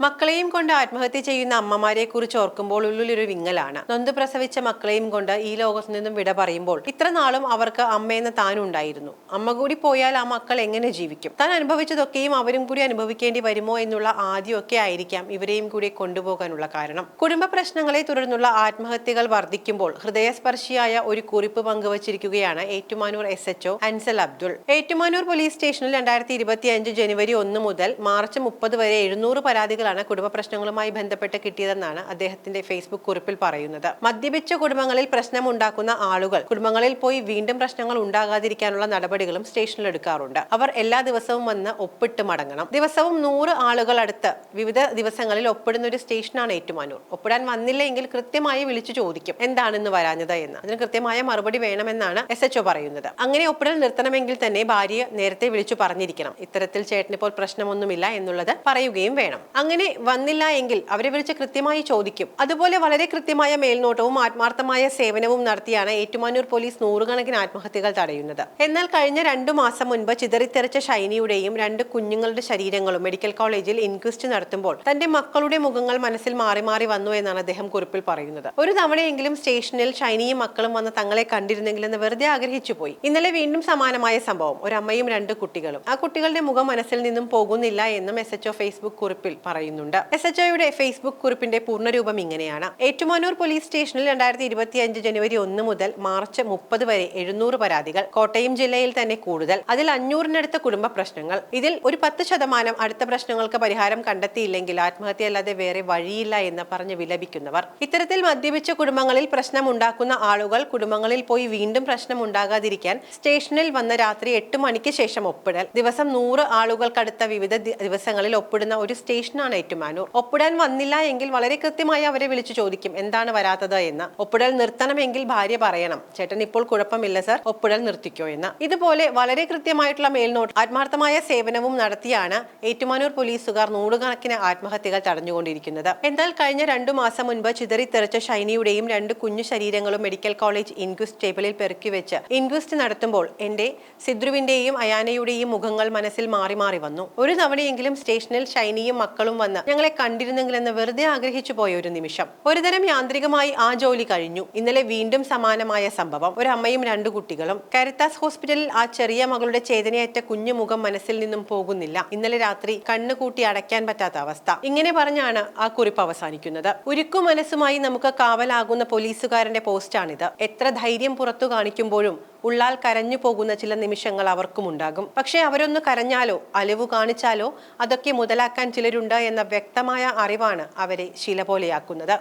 മക്കളെയും കൊണ്ട് ആത്മഹത്യ ചെയ്യുന്ന അമ്മമാരെ കുറിച്ച് ഓർക്കുമ്പോൾ ഉള്ളിലൊരു വിങ്ങലാണ്. നൊന്ത് പ്രസവിച്ച മക്കളെയും കൊണ്ട് ഈ ലോകത്തു നിന്നും വിട പറയുമ്പോൾ ഇത്ര നാളും അവർക്ക് അമ്മയെന്ന് താനുണ്ടായിരുന്നു അമ്മ കൂടി പോയാൽ ആ മക്കൾ എങ്ങനെ ജീവിക്കും? താൻ അനുഭവിച്ചതൊക്കെയും അവരും കൂടി അനുഭവിക്കേണ്ടി വരുമോ എന്നുള്ള ആദ്യമൊക്കെ ആയിരിക്കാം ഇവരെയും കൂടി കൊണ്ടുപോകാനുള്ള കാരണം. കുടുംബ പ്രശ്നങ്ങളെ തുടർന്നുള്ള ആത്മഹത്യകൾ വർദ്ധിക്കുമ്പോൾ ഹൃദയസ്പർശിയായ ഒരു കുറിപ്പ് പങ്കുവച്ചിരിക്കുകയാണ് Ettumanoor S HO Ansal Abdul. Ettumanoor police സ്റ്റേഷനിൽ രണ്ടായിരത്തി ജനുവരി ഒന്ന് മുതൽ മാർച്ച് മുപ്പത് വരെ എഴുന്നൂറ് പരാതികളാണ് കുടുംബ പ്രശ്നങ്ങളുമായി ബന്ധപ്പെട്ട് കിട്ടിയതെന്നാണ് അദ്ദേഹത്തിന്റെ ഫേസ്ബുക്ക് കുറിപ്പിൽ പറയുന്നത്. മദ്യപിച്ച കുടുംബങ്ങളിൽ പ്രശ്നം ഉണ്ടാക്കുന്ന ആളുകൾ കുടുംബങ്ങളിൽ പോയി വീണ്ടും പ്രശ്നങ്ങൾ ഉണ്ടാകാതിരിക്കാനുള്ള നടപടികളും സ്റ്റേഷനിൽ എടുക്കാറുണ്ട്. അവർ എല്ലാ ദിവസവും വന്ന് ഒപ്പിട്ട് മടങ്ങണം. ദിവസവും നൂറ് ആളുകൾ അടുത്ത് വിവിധ ദിവസങ്ങളിൽ ഒപ്പിടുന്ന ഒരു സ്റ്റേഷനാണ് ഏറ്റുമാനൂർ. ഒപ്പിടാൻ വന്നില്ലെങ്കിൽ കൃത്യമായി വിളിച്ചു ചോദിക്കും എന്താണെന്ന് വരാഞ്ഞത്? എന്ന്. അതിന് കൃത്യമായ മറുപടി വേണമെന്നാണ് എസ് എച്ച്ഒ പറയുന്നത്. അങ്ങനെ ഒപ്പിടൽ നിർത്തണമെങ്കിൽ തന്നെ ഭാര്യ നേരത്തെ വിളിച്ചു പറഞ്ഞിരിക്കണം. ഇത്തരത്തിൽ ചേട്ടനിപ്പോൾ പ്രശ്നമൊന്നുമില്ല എന്നുള്ളത് പറയുകയും വേണം. അങ്ങനെ വന്നില്ല എങ്കിൽ അവരെ വിളിച്ച് കൃത്യമായി ചോദിക്കും. അതുപോലെ വളരെ കൃത്യമായ മേൽനോട്ടവും ആത്മാർത്ഥമായ സേവനവും നടത്തിയാണ് ഏറ്റുമാനൂർ പോലീസ് നൂറുകണക്കിന് ആത്മഹത്യകൾ തടയുന്നത്. എന്നാൽ കഴിഞ്ഞ രണ്ടു മാസം മുൻപ് ചിതറിത്തെറിച്ച ഷൈനിയുടെയും രണ്ട് കുഞ്ഞുങ്ങളുടെ ശരീരങ്ങളും മെഡിക്കൽ കോളേജിൽ ഇൻക്വസ്റ്റ് നടത്തുമ്പോൾ തന്റെ മക്കളുടെ മുഖങ്ങൾ മനസ്സിൽ മാറി മാറി വന്നു എന്നാണ് അദ്ദേഹം കുറിപ്പിൽ പറയുന്നത്. ഒരു തവണയെങ്കിലും സ്റ്റേഷനിൽ ഷൈനിയും മക്കളും വന്ന് തങ്ങളെ കണ്ടിരുന്നെങ്കിൽ എന്ന് വെറുതെ ആഗ്രഹിച്ചു പോയി. ഇന്നലെ വീണ്ടും സമാനമായ സംഭവം. ഒരു അമ്മയും രണ്ട് കുട്ടികളും. ആ കുട്ടികളുടെ മുഖം മനസ്സിൽ നിന്നും പോകുന്നില്ല എന്നും എസ് എച്ച്ഒ ഫേസ്ബുക്ക് കുറിപ്പിൽ പറയുന്നുണ്ട്. എസ് എച്ച് ഒയുടെ ഫേസ്ബുക്ക് കുറിപ്പിന്റെ പൂർണരൂപം ഇങ്ങനെയാണ്. ഏറ്റുമാനൂർ പോലീസ് സ്റ്റേഷനിൽ രണ്ടായിരത്തി ഇരുപത്തി അഞ്ച് ജനുവരി ഒന്ന് മുതൽ മാർച്ച് മുപ്പത് വരെ എഴുന്നൂറ് പരാതികൾ കോട്ടയം ജില്ലയിൽ തന്നെ കൂടുതൽ അതിൽ അഞ്ഞൂറിനടുത്ത കുടുംബ പ്രശ്നങ്ങൾ. ഇതിൽ ഒരു പത്ത് ശതമാനം അടുത്ത പ്രശ്നങ്ങൾക്ക് പരിഹാരം കണ്ടെത്തിയില്ലെങ്കിൽ ആത്മഹത്യ അല്ലാതെ വേറെ വഴിയില്ല എന്ന് പറഞ്ഞ് വിലപിക്കുന്നവർ. ഇത്തരത്തിൽ മദ്യപിച്ച കുടുംബങ്ങളിൽ പ്രശ്നമുണ്ടാക്കുന്ന ആളുകൾ കുടുംബങ്ങളിൽ പോയി വീണ്ടും പ്രശ്നം ഉണ്ടാകാതിരിക്കാൻ സ്റ്റേഷനിൽ വന്ന രാത്രി എട്ട് മണിക്ക് ശേഷം ഒപ്പിടൽ. ദിവസം നൂറ് ആളുകൾക്കടുത്ത വിവിധ ദിവസങ്ങളിൽ ഒപ്പിടുന്ന ഒരു സ്റ്റേഷനാണ് ഏറ്റുമാനൂർ ഒപ്പിടാൻ വന്നില്ല എങ്കിൽ വളരെ കൃത്യമായി അവരെ വിളിച്ചു ചോദിക്കും എന്താണ് വരാത്തത് എന്ന്? ഒപ്പിടൽ നിർത്തണമെങ്കിൽ ഭാര്യ പറയണം ചേട്ടൻ ഇപ്പോൾ കുഴപ്പമില്ല സർ ഒപ്പിടൽ നിർത്തിക്കോ എന്ന്. ഇതുപോലെ വളരെ കൃത്യമായിട്ടുള്ള മേൽനോട്ട് ആത്മാർത്ഥമായ സേവനവും നടത്തിയാണ് ഏറ്റുമാനൂർ പോലീസുകാർ നൂറുകണക്കിന് ആത്മഹത്യകൾ തടഞ്ഞുകൊണ്ടിരിക്കുന്നത്. എന്നാൽ കഴിഞ്ഞ രണ്ടു മാസം മുൻപ് ചിതറിത്തെറിച്ച ഷൈനിയുടെയും രണ്ട് കുഞ്ഞു ശരീരങ്ങളും മെഡിക്കൽ കോളേജ് ഇൻക്വസ്റ്റ് ടേബിളിൽ പെറുക്കി വെച്ച് ഇൻക്വസ്റ്റ് നടത്തുമ്പോൾ എന്റെ സിദ്രുവിന്റെയും അയാനയുടെയും മുഖങ്ങൾ മനസ്സിൽ മാറി മാറി വന്നു. ഒരു തവണയെങ്കിലും സ്റ്റേഷനിൽ ഷൈനിയും മക്കളും വന്ന് ഞങ്ങളെ കണ്ടിരുന്നെങ്കിലെന്ന് വെറുതെ ആഗ്രഹിച്ചു പോയ ഒരു നിമിഷം. ഒരുതരം യാന്ത്രികമായി ആ ജോലി കഴിഞ്ഞു. ഇന്നലെ വീണ്ടും സമാനമായ സംഭവം. ഒരു അമ്മയും രണ്ടു കുട്ടികളും. കരിത്താസ് ഹോസ്പിറ്റലിൽ ആ ചെറിയ മകളുടെ ചേതനയേറ്റ കുഞ്ഞു മുഖം മനസ്സിൽ നിന്നും പോകുന്നില്ല. ഇന്നലെ രാത്രി കണ്ണു കൂട്ടി അടയ്ക്കാൻ പറ്റാത്ത അവസ്ഥ. ഇങ്ങനെ പറഞ്ഞാണ് ആ കുറിപ്പ് അവസാനിക്കുന്നത്. ഉരുക്കു മനസ്സുമായി നമുക്ക് കാവലാകുന്ന പോലീസുകാരന്റെ പോസ്റ്റാണിത്. എത്ര ധൈര്യം പുറത്തു കാണിക്കുമ്പോഴും ഉള്ളാൽ കരഞ്ഞു പോകുന്ന ചില നിമിഷങ്ങൾ അവർക്കും ഉണ്ടാകും. പക്ഷേ അവരൊന്ന് കരഞ്ഞാലോ അലിവ് കാണിച്ചാലോ അതൊക്കെ മുതലാക്കാൻ ചിലരുണ്ട് എന്ന വ്യക്തമായ അറിവാണ് അവരെ ശില പോലെയാക്കുന്നത്.